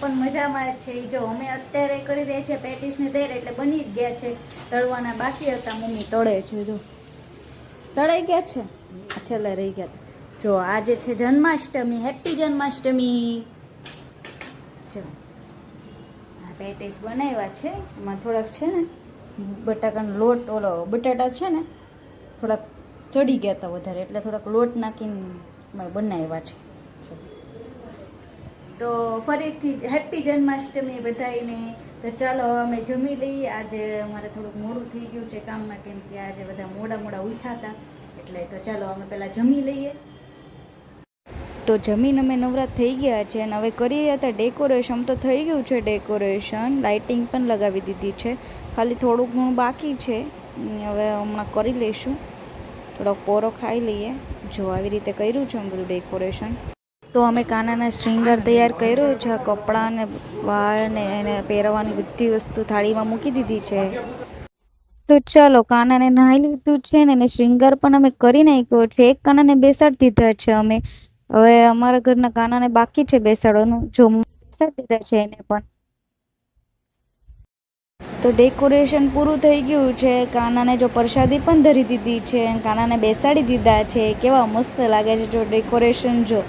પણ મજામાં જ છે. જો અમે અત્યારે કરી દે છે, પેટીસની તૈયાર, એટલે બની જ ગયા છે. તળવાના બાકી હતા, મમ્મી તળે છે, જો. તળાઈ ગયા છે? છેલ્લે રહી ગયા. જો આજે છે જન્માષ્ટમી, હેપી જન્માષ્ટમી. જો, આ પેટીસ બનાવ્યા છે. એમાં થોડાક છે ને, બટાકાનો લોટ, ઓલો બટાટા છે ને, થોડાક ચડી ગયા હતા વધારે, એટલે થોડાક લોટ નાખીને બનાવ્યા છે. તો ફરીથી હેપી જન્માષ્ટમી બધાને તો ચાલો અમે જમી લઈએ. આજે અમારે થોડુંક મોડું થઈ ગયું છે કામમાં, કેમ કે આજે બધા મોડા મોડા ઉઠ્યા હતા. એટલે તો ચાલો અમે પહેલાં જમી લઈએ. તો જમીન અમે નવરાત થઈ ગયા છે અને હવે કરી રહ્યા હતા ડેકોરેશન. તો થઈ ગયું છે ડેકોરેશન. લાઇટિંગ પણ લગાવી દીધી છે. ખાલી થોડુંક ઘણું બાકી છે. હવે હમણાં કરી લઈશું. થોડોક પોરો ખાઈ લઈએ. જો આવી રીતે કર્યું છે અમરું ડેકોરેશન. તો અમે કાનાના શ્રીંગર તૈયાર કર્યો છે કપડાં ને વાળ ને એને પહેરવાની બધી વસ્તુ થાળીમાં મૂકી દીધી છે. તો ચાલો, કાનાને નાહી લીધું છે ને એને શ્રીંગર પણ અમે કરી નાખ્યો છે. એક કાનાને બેસાડી દીધા છે અમે. હવે અમારા ઘરના કાનાને બાકી છે બેસાડવાનું. જો બેસાડી દીધા છે એને પણ. તો ડેકોરેશન પૂરું થઈ ગયું છે. કાનાને જો પ્રસાદી પણ ધરી દીધી છે કાનાને બેસાડી દીધા છે. કેવા મસ્ત લાગે છે જો ડેકોરેશન જો.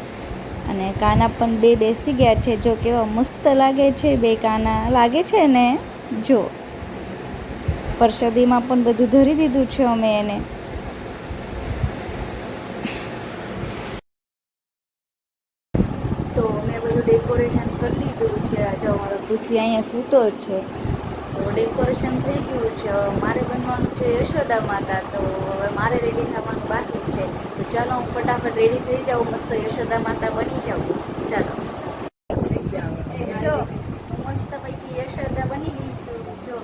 અને કાના પણ બે બેસી ગયા છે. જો કેવા મસ્ત લાગે છે બે કાના. લાગે છે ને? જો. પરસદીમાં પણ બધું ધરી દીધું છે અમે એને. તો મેં બધું ડેકોરેશન કરી દીધું છે. આજે અમારો પૃથ્વી અહીંયા સૂતો છે. ડેકોરેશન થઈ ગયું છે. મારે બનવાનું છે યશોદા માતા, તો હવે મારે રેડી થવાનું બાકી છે. તો ચાલો હું ફટાફટ રેડી થઈ જાઉં, મસ્ત યશોદા માતા બની જાઉં. ચાલો. મસ્ત યશોદા બની ગઈ જો.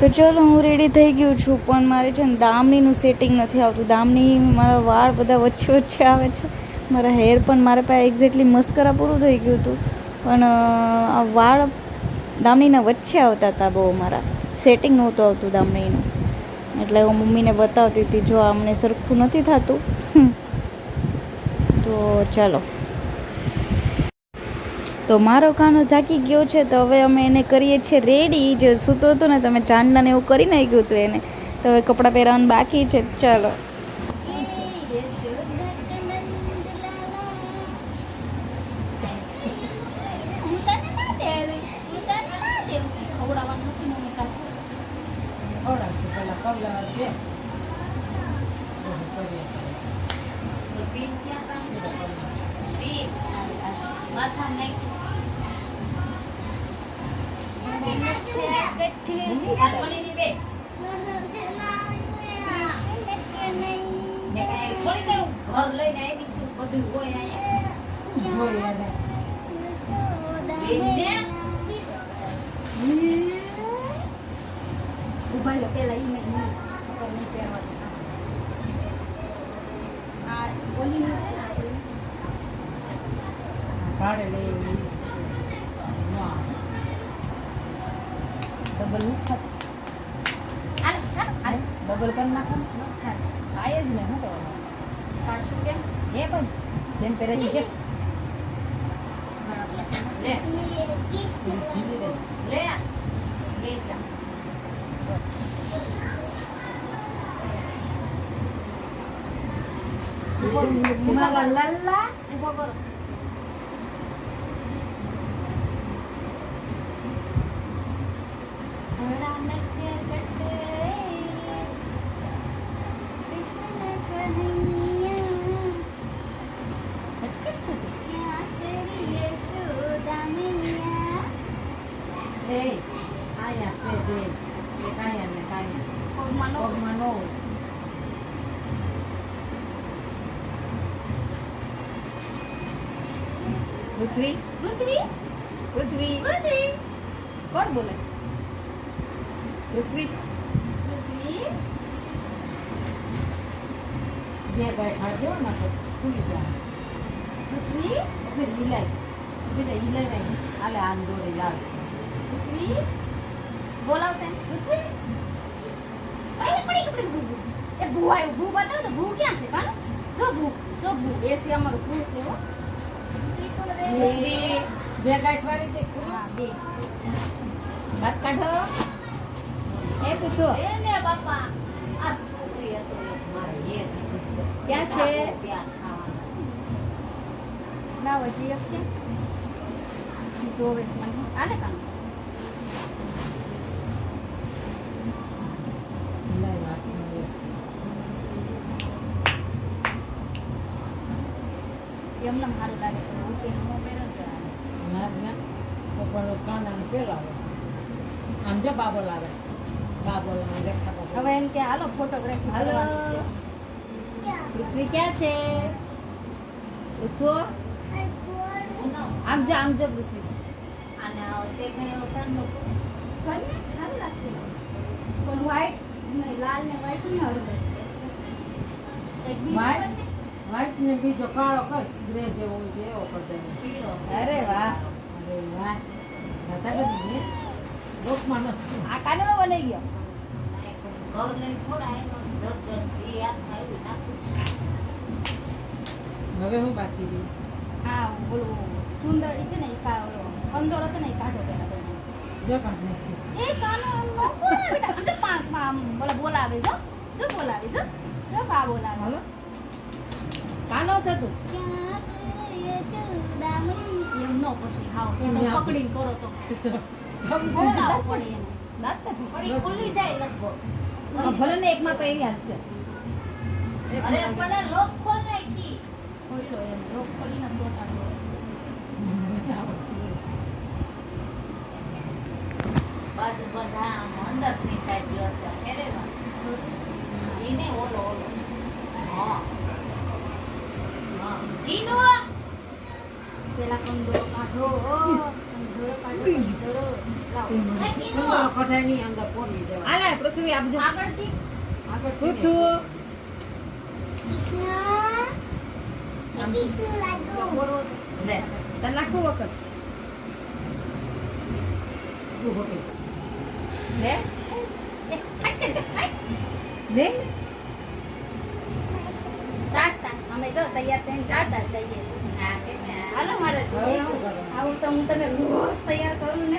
તો ચલો હું રેડી થઈ ગયું છું, પણ મારે છે ને દામણીનું સેટિંગ નથી આવતું. દામણી મારા વાળ બધા વચ્ચે વચ્ચે આવે છે. મારા હેર પણ મારા પાસે એક્ઝેક્ટલી મસ્કરા પૂરું થઈ ગયું હતું. પણ આ વાળ દામણીના વચ્ચે આવતા હતા બહુ મારા. સેટિંગ નહોતું આવતું દામણીનું. એટલે હું મમ્મીને બતાવતી હતી, જો અમને સરખું નથી થતું. તો ચાલો. તો મારો કાનો જાગી ગયો છે, તો હવે અમે એને કરીએ છીએ રેડી જે સૂતો હતો ને તમે ચાંદલાને એવું કરી નાખ્યું હતું એને. તો હવે કપડાં પહેરવાનું બાકી છે. ચાલો. ખવડાવશું પહેલાં કવલા દે પછી કરીએ શીરો બધું જોઈએ એને ઊભા લો પેલા ઈ નહીં પહેરવા દેતા. આ ઓલીની છે ને આપણી. ડબલ હાલ. ડબલ કરી નાખો. થાય જ ને હું કરવાનું કાઢશું કેમ? એમ જ જેમ પહેરે કેમ લે. લે આ. લે જા. મારા લલ્લા ઊભો કરો. એ આયા છે બે એક આયા ને એક આયા પગમાં નો પગમાં ન હોય. પૃથ્વી? પૃથ્વી? પૃથ્વી. પૃથ્વી. કોણ બોલે? પૃથ્વી. પૃથ્વી. બે ગાય ખાડ દેવો ને ખુલી જાય. પૃથ્વી. ફિર ઈલાય ફિર ઈલાય નહીં. આલે આમ દોરી લાગશે પૃથ્વી. બોલાવતા. પૃથ્વી. અહીં પડી પડી પડી એ ભૂ આવ્યું ભૂ બતાવ તો ભૂ ક્યાં છે કાન જો ભૂ જો ભૂ. એસી અમારું ભૂ છે હો. બે વાળી તે હા બે. હાથ કાઢો. એ પૂછો. એ ને બાપા આ છોકરી હતો મારી એ ક્યાં છે? ત્યાં ખાવાનું. લાવો જી એક છે. મને. આને કાન લઈ હાથમાં લે. એમને સારું લાગે છે હું કે નો પહેરો છે ના, ના. પપ્પાનો કાનાને પહેરાવે. આમ જો બાબો લાવે બાબો લાવે રેખા બાબો. હવે એમ કે હાલો ફોટોગ્રાફી હાલો. પૃથ્વી ક્યાં છે પૃથ્વો. આમ જો આમ જો પૃથ્વી અને તે ઘરે. કોને સારું લાગશે પણ વ્હાઈટ નહીં લાલ ને વ્હાઈટ નહીં હારું? White ને બીજો કાળો કર ગ્રે જેવો હોય તે એવો કરી દેવાનો. પીળો છે. અરે વાહ. અરે વાહ ગયો ઘર લઈને થોડા હવે હું બાકી રહી હા બોલો સુંદરી છે ને કા ઓલો કંદોરો છે ને કાઢો પેલા જો કાઢ એ કાનો નો બોલાવે બેટા આમ જો પાંખમાં આમ બોલા બોલાવે જો જો બોલાવે જો જો બા બોલાવે કાનો છે તું? ક્યાં કરીએ ચુદામણી નો પછી હાવ. એને પકડીને કરો તો. બોલાવો પડે એને. દાંત પડી ખુલી જાય લગભગ. ભલે ને એકમાં તો એવી હાલશે અરે પણ લોક ખોલ નાખી ખોઈલો એમ લોક ખોલીને ચોટાડો બસ બધા અંદરની સાઈડ વ્યવસ્થા ફેરવવા એને ઓલો ઓલો. હા. હા. કીનો પેલા કંદોરો કાઢો કંદોરો કાઢો કંદોરો લાવો. આ અંદર પોરી દેવા આલે પૃથ્વી આપજો આગળથી. આગળ પૃથુ તને નાખવું વખત? લે. ટાટા અમે જો તૈયાર થઈને ટાટા જઈએ. છીએ હાલો મારે? આવું તો હું તને રોજ તૈયાર કરું ને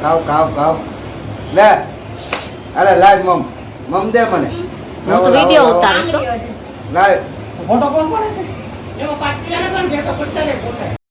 ખાવ ખાવ ખાવ લે અરે લાય મમ મમ દે મને હું. તો વીડિયો ઉતારું છું. લાય. ફોટો કોણ પડે છે? એમાં પાટી પણ ભેટો પડતા રે ફોટા.